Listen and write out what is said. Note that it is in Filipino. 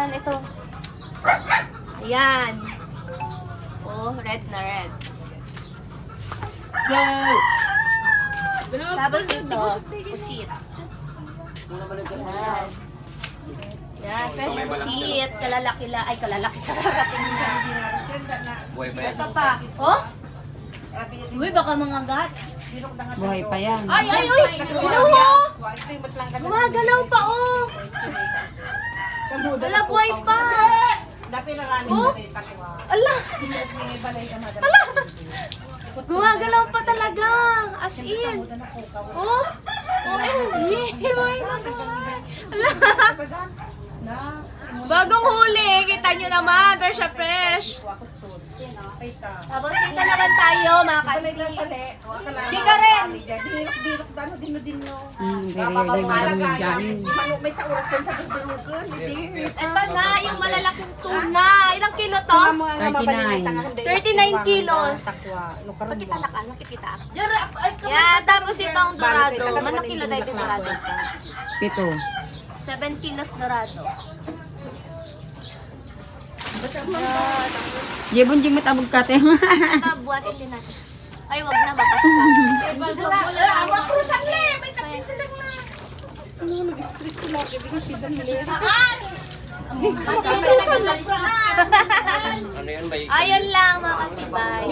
Ayan, ito. Ayan. Oh, red na red. Tapos ito, pusit. Ayan. Yan, fresh pusit. Kalalaki la. Ay, kalalaki. Kararating na. Buhay ba yan? Ito pa. Oh? Uy, baka mga gat. Buhay pa yan. Ay, ay, ay! Kinuha! Gumagalaw pa, oh! Wala buhay pa! Oh! Ala! Ala! Gumagalaw pa talaga! As in! Oh! OMG! May nagawa! Ala! Bagong huli! Kita nyo naman! Fresh na fresh! Tapos dito naman tayo, mga kanti. Di ka rin! Din no. Hmm, very very malamig dyan. May sa oras din sa bugulugan, hindi. Ito na, yung malalaking tuna. Ilang kilo to? 39 kilos. Pagkita na ka, makikita. Yan, tapos itong dorado. Manong kilo na ito dorado? Pito. 7 kilos dorado. Jebon jing matabog ka te. Din natin. Ay, wag na, may kapis sila na. Nag-street sila, kaya di si Dan. Ano? May Ayun lang, mga kachibay.